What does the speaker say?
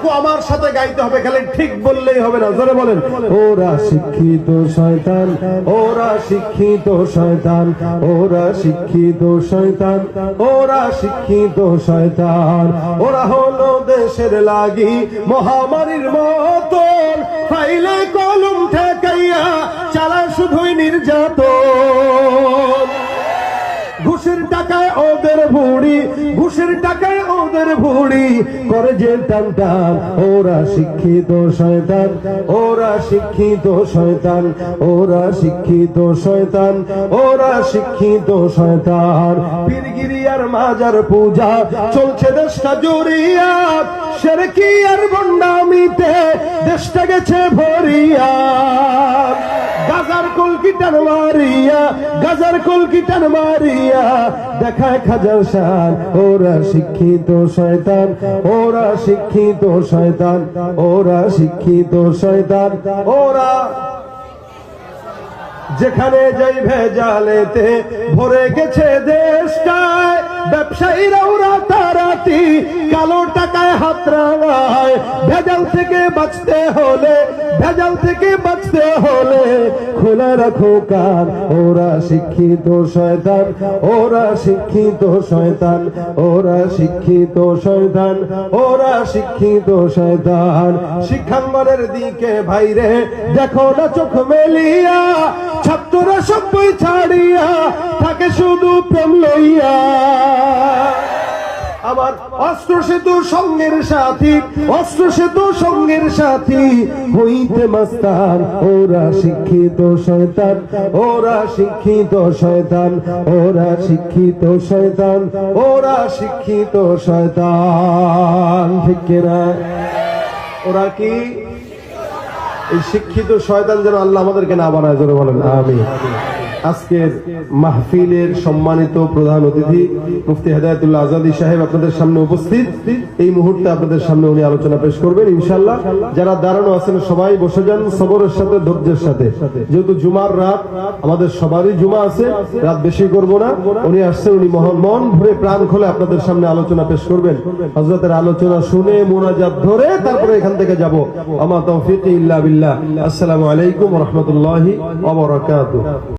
এতটুকু আমার সাথে গাইতে হবে, খালি ঠিক বললেই হবে না। জোরে বলেন। ওরা শিক্ষিত শয়তান, ওরা শিক্ষিত শয়তান, ওরা শিক্ষিত শয়তান, ওরা শিক্ষিত শয়তান। ওরা হলো দেশের লাগি মহামারীর মতন। ফাইলে কলম ঠেকাইয়া চালা শুধুই নির্যাতন। ঘুষের টাকায় ওদের ভুড়ি, ঘুষের টাকায় ওদের ভুড়ি করে যে টান ওরা শিক্ষিত শয়তান, ওরা শিক্ষিত শয়তান, ওরা শিক্ষিত শয়তান, ওরা শিক্ষিত শয়তান। পীরগিরি আর মাজার পূজা চলছে দেশটা জুড়িয়া সেরকি আর বন্ডামিতে দেশটা গেছে ভরিয়া। কলকিটার মারিয়া? গাজার কলকিটার মারিয়া? দেখায় খাজার শান ওরা শিক্ষিত শয়তান, ওরা শিক্ষিত শয়তান, ওরা শিক্ষিত শয়তান, ওরা যেখানে যাই ভেজালেতে ভরে গেছে দেশটায়, ব্যবসায়ীরাও রাতারাতি কালো টাকায় হাত রাঙায়। ভেজাল থেকে বাঁচতে হলে, ভেজাল থেকে বাঁচতে হলে খোলা রাখো কান। ওরা শিক্ষিত শয়তান, ওরা শিক্ষিত শয়তান, ওরা শিক্ষিত শয়তান, ওরা শিক্ষিত শয়তান। শিক্ষাঙ্গনের দিকে ভাইরে, দেখো না চোখ মেলিয়া, ছাত্ররা সবাই ছাড়িয়া, থাকে শুধু প্রেম লইয়া। আমার অস্ত্র সেতু সঙ্গের সাথী, অস্ত্র সেতু সঙ্গের সাথী। হইতে ওরা শিক্ষিত শয়তান, ওরা শিক্ষিত শয়তান, ওরা শিক্ষিত শয়তান, ওরা শিক্ষিত শয়তান। ওরা কি? এই শিক্ষিত শয়তান যেন আল্লাহ আমাদেরকে না বানায় বলেন আমি আজকের মাহফিলের সম্মানিত প্রধান অতিথি মুফতি হেদায়তুল্লাহ আজাদি সাহেব আপনাদের সামনে উপস্থিত। এই মুহূর্তে আপনাদের সামনে উনি আলোচনা পেশ করবেন ইনশাল্লাহ যারা দাঁড়ানো আছেন, সবাই বসে যান সবরের সাথে, ধৈর্যের সাথে। যেহেতু জুমার রাত, আমাদের সবারই জুমা আছে, রাত বেশি করব না। উনি আসছেন, উনি মহান মন ভরে প্রাণ খোলে আপনাদের সামনে আলোচনা পেশ করবেন। হজরতের আলোচনা শুনে মোনাজাত ধরে তারপরে এখান থেকে যাব। আমা তৌফিক ইল্লা বিল্লাহ। আসসালামু আলাইকুম রহমতুল্লাহি ওয়া বারাকাতুহু।